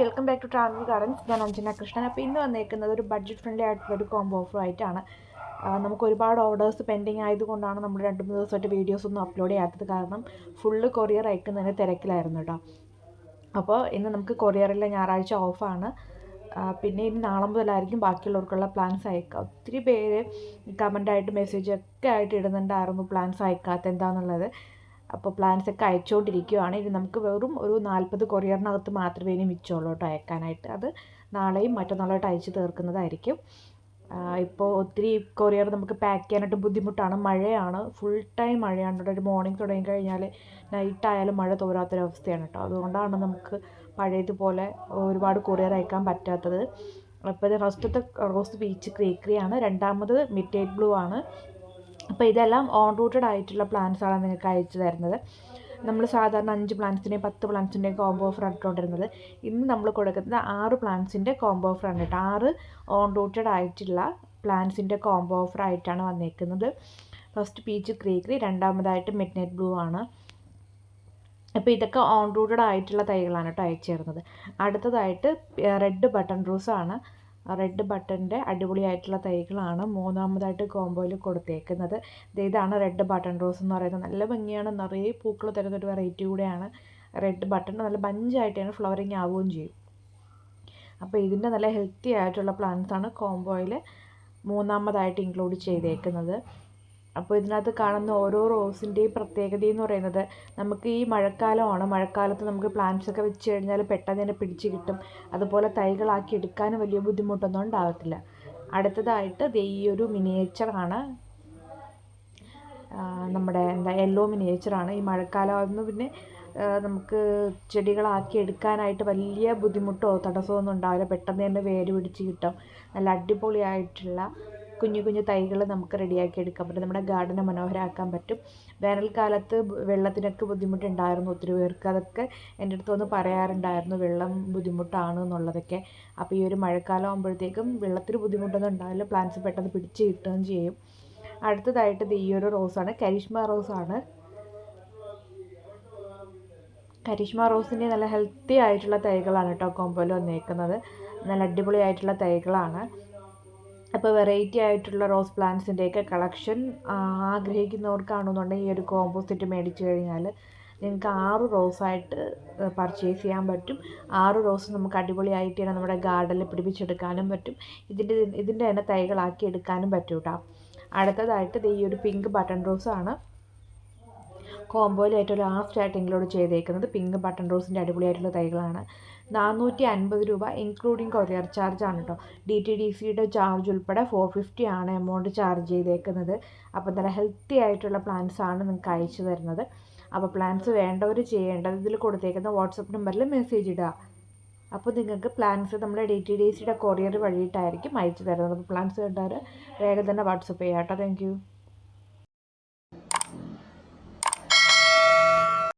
Welcome back to travel gardens. ഞാൻ അഞ്ജന കൃഷ്ണൻ. അപ്പോൾ ഇന്ന് വന്നേക്കുന്നത് ഒരു ബഡ്ജറ്റ് ഫ്രണ്ട്ലി ആയിട്ടുള്ള ഒരു കോംബോ ഓഫർ ആയിട്ടാണ്. നമുക്ക് ഒരുപാട് ഓർഡേഴ്സ് പെൻഡിങ് ആയതുകൊണ്ടാണ് നമ്മൾ രണ്ട് മൂന്ന് ദിവസമായിട്ട് വീഡിയോസ് ഒന്നും അപ്ലോഡ് ചെയ്യാത്തത് കാരണം ഫുള്ള് കൊറിയർ അയക്കുന്നതിന് തിരക്കിലായിരുന്നു കേട്ടോ. അപ്പോൾ ഇന്ന് നമുക്ക് കൊറിയറിലെ ഞായറാഴ്ച ഓഫാണ്. പിന്നെ ഇനി നാളെ മുതലായിരിക്കും ബാക്കിയുള്ളവർക്കുള്ള പ്ലാൻസ് അയക്കുക. ഒത്തിരി പേര് കമന്റായിട്ട് മെസ്സേജ് ഒക്കെ ആയിട്ട് ഇടുന്നുണ്ടായിരുന്നു പ്ലാൻസ് അയക്കാത്ത എന്താണെന്നുള്ളത് അപ്പോൾ പ്ലാൻസ് ഒക്കെ അയച്ചുകൊണ്ടിരിക്കുകയാണ് ഇനി നമുക്ക് വെറും ഒരു നാൽപ്പത് കൊറിയറിനകത്ത് മാത്രമേ ഇനി മിച്ചമുള്ളൂ കേട്ടോ അയക്കാനായിട്ട്. അത് നാളെയും മറ്റന്നാളായിട്ട് അയച്ചു തീർക്കുന്നതായിരിക്കും. ഇപ്പോൾ ഒത്തിരി കൊറിയർ നമുക്ക് പാക്ക് ചെയ്യാനായിട്ട് ബുദ്ധിമുട്ടാണ്. മഴയാണ്. ഫുൾ ടൈം മഴയാണ്. കേട്ടോ ഒരു മോർണിംഗ് തുടങ്ങി കഴിഞ്ഞാൽ നൈറ്റ് ആയാലും മഴ തോരാത്തൊരവസ്ഥയാണ് കേട്ടോ. അതുകൊണ്ടാണ് നമുക്ക് പഴയതുപോലെ ഒരുപാട് കൊറിയർ അയക്കാൻ പറ്റാത്തത്. അപ്പോൾ ഇത് ഫസ്റ്റത്തെ റോസ് ബീച്ച് ക്രീക്രിയാണ് രണ്ടാമത് മിറ്റേഡ് ബ്ലൂ ആണ്. അപ്പോൾ ഇതെല്ലാം ഓൺ റൂട്ടഡ് ആയിട്ടുള്ള പ്ലാൻസ് ആണ് നിങ്ങൾക്ക് അയച്ചു തരുന്നത്. നമ്മൾ സാധാരണ അഞ്ച് പ്ലാന്റ്സിന്റെയും പത്ത് പ്ലാന്റ്സിന്റെയും കോംബോ ഓഫർ ഇട്ടുകൊണ്ടിരുന്നത്. ഇന്ന് നമ്മൾ കൊടുക്കുന്നത് ആറ് പ്ലാന്റ്സിന്റെ കോംബോ ഓഫർ ആണ് കേട്ടോ ആറ് ഓൺ റൂട്ടഡ് ആയിട്ടുള്ള പ്ലാന്റ്സിന്റെ കോംബോ ഓഫർ ആയിട്ടാണ് വന്നേക്കുന്നത്. ഫസ്റ്റ് പീച്ച് ക്രീക്രി രണ്ടാമതായിട്ട് മിഡ് നൈറ്റ് ബ്ലൂ ആണ്. അപ്പോൾ ഇതൊക്കെ ഓൺ റൂട്ടഡ് ആയിട്ടുള്ള തൈകളാണ് കേട്ടോ അയച്ചു തരുന്നത്. അടുത്തതായിട്ട് റെഡ് ബട്ടൺ റോസ് ആണ്. റെഡ് ബട്ടന്റെ അടിപൊളിയായിട്ടുള്ള തൈകളാണ് മൂന്നാമതായിട്ട് കോംബോയിൽ കൊടുത്തേക്കുന്നത്. ഇതാണ് റെഡ് ബട്ടൺ റോസ് എന്ന് പറയുന്നത്. നല്ല ഭംഗിയാണ്. നിറയെ പൂക്കൾ തരുന്ന ഒരു വെറൈറ്റി കൂടെയാണ് റെഡ് ബട്ടൺ. നല്ല ബഞ്ചായിട്ടാണ് ഫ്ലവറിങ് ആവുകയും ചെയ്യും. അപ്പോൾ ഇതിന്റെ നല്ല ഹെൽത്തി ആയിട്ടുള്ള പ്ലാന്റ്സാണ് കോംബോയിൽ മൂന്നാമതായിട്ട് ഇൻക്ലൂഡ് ചെയ്തേക്കുന്നത്. അപ്പോൾ ഇതിനകത്ത് കാണുന്ന ഓരോ റോസിന്റെയും പ്രത്യേകത എന്ന് പറയുന്നത് നമുക്ക് ഈ മഴക്കാലമാണ്. മഴക്കാലത്ത് നമുക്ക് പ്ലാന്റ്സ് ഒക്കെ വെച്ച് കഴിഞ്ഞാൽ പെട്ടെന്ന് തന്നെ പിടിച്ച് കിട്ടും. അതുപോലെ തൈകളാക്കി എടുക്കാനും വലിയ ബുദ്ധിമുട്ടൊന്നും ഉണ്ടാകത്തില്ല അടുത്തതായിട്ട് ഈ ഒരു മിനിയേച്ചറാണ് നമ്മുടെ എന്താ യെല്ലോ മിനിയേച്ചറാണ് ഈ മഴക്കാലമാകുന്നു പിന്നെ നമുക്ക് ചെടികളാക്കി എടുക്കാനായിട്ട് വലിയ ബുദ്ധിമുട്ടോ തടസ്സമോ ഒന്നും ഉണ്ടാവില്ല. പെട്ടെന്ന് തന്നെ വേര് പിടിച്ച് കിട്ടും. നല്ല അടിപൊളിയായിട്ടുള്ള കുഞ്ഞു കുഞ്ഞു തൈകൾ നമുക്ക് റെഡിയാക്കി എടുക്കാൻ പറ്റും. നമ്മുടെ ഗാർഡനെ മനോഹരമാക്കാൻ പറ്റും. വേനൽക്കാലത്ത് വെള്ളത്തിനൊക്കെ ബുദ്ധിമുട്ടുണ്ടായിരുന്നു ഒത്തിരി പേർക്ക്. അതൊക്കെ എന്റെ അടുത്ത് വന്ന് പറയാറുണ്ടായിരുന്നു വെള്ളം ബുദ്ധിമുട്ടാണ് എന്നുള്ളതൊക്കെ. അപ്പോൾ ഈ ഒരു മഴക്കാലം ആകുമ്പോഴത്തേക്കും വെള്ളത്തിന് ബുദ്ധിമുട്ടൊന്നും ഉണ്ടാവില്ല. പ്ലാന്റ്സ് പെട്ടെന്ന് പിടിച്ച് കിട്ടുകയും ചെയ്യും. അടുത്തതായിട്ട് ഈ ഒരു റോസാണ് കരിഷ്മ റോസാണ് കരിഷ്മ റോസിന്റെ നല്ല ഹെൽത്തി ആയിട്ടുള്ള തൈകളാണ് കേട്ടോ കോമ്പോയിൽ വന്നേക്കുന്നത്. നല്ല അടിപൊളിയായിട്ടുള്ള തൈകളാണ്. അപ്പോൾ വെറൈറ്റി ആയിട്ടുള്ള റോസ് പ്ലാന്റ്സിന്റെയൊക്കെ കളക്ഷൻ ആഗ്രഹിക്കുന്നവർക്കാണെന്നുണ്ടെങ്കിൽ ഈ ഒരു കോമ്പോസിറ്റ് മേടിച്ചു കഴിഞ്ഞാൽ നിങ്ങൾക്ക് ആറ് റോസായിട്ട് പർച്ചേസ് ചെയ്യാൻ പറ്റും. ആറ് റോസ് നമുക്ക് അടിപൊളിയായിട്ട് തന്നെ നമ്മുടെ ഗാർഡനിൽ പിടിപ്പിച്ചെടുക്കാനും പറ്റും. ഇതിന്റെ ഇതിന്റെ തന്നെ തൈകളാക്കി എടുക്കാനും പറ്റും കേട്ടോ അടുത്തതായിട്ട് ഈ ഒരു പിങ്ക് ബട്ടൺ റോസാണ് കോംബോയിൽ ഏറ്റവും ലാസ്റ്റ് ആയിട്ട് ഇൻക്ലൂഡ് ചെയ്തേക്കുന്നത്. പിങ്ക് ബട്ടൺ റോസിന്റെ അടിപൊളിയായിട്ടുള്ള തൈകളാണ്. നാനൂറ്റി അൻപത് രൂപ ഇൻക്ലൂഡിങ് കൊറിയർ ചാർജ് ആണ് കേട്ടോ ഡി ടി ഡി സിയുടെ ചാർജ് ഉൾപ്പെടെ ഫോർ ഫിഫ്റ്റി ആണ് എമൗണ്ട് ചാർജ് ചെയ്തേക്കുന്നത്. അപ്പോൾ നല്ല ഹെൽത്തി ആയിട്ടുള്ള പ്ലാൻസ് ആണ് നിങ്ങൾക്ക് അയച്ചു തരുന്നത്. അപ്പോൾ പ്ലാൻസ് വേണ്ടവർ ചെയ്യേണ്ടത് ഇതിൽ കൊടുത്തേക്കുന്ന വാട്സപ്പ് നമ്പറിൽ മെസ്സേജ് ഇടുക. അപ്പോൾ നിങ്ങൾക്ക് പ്ലാൻസ് നമ്മുടെ ഡി ടി ഡി സിയുടെ കൊറിയർ വഴിയിട്ടായിരിക്കും അയച്ചു തരുന്നത്. അപ്പോൾ പ്ലാൻസ് വേണ്ടവർ വേഗം തന്നെ വാട്സപ്പ് ചെയ്യാം കേട്ടോ താങ്ക്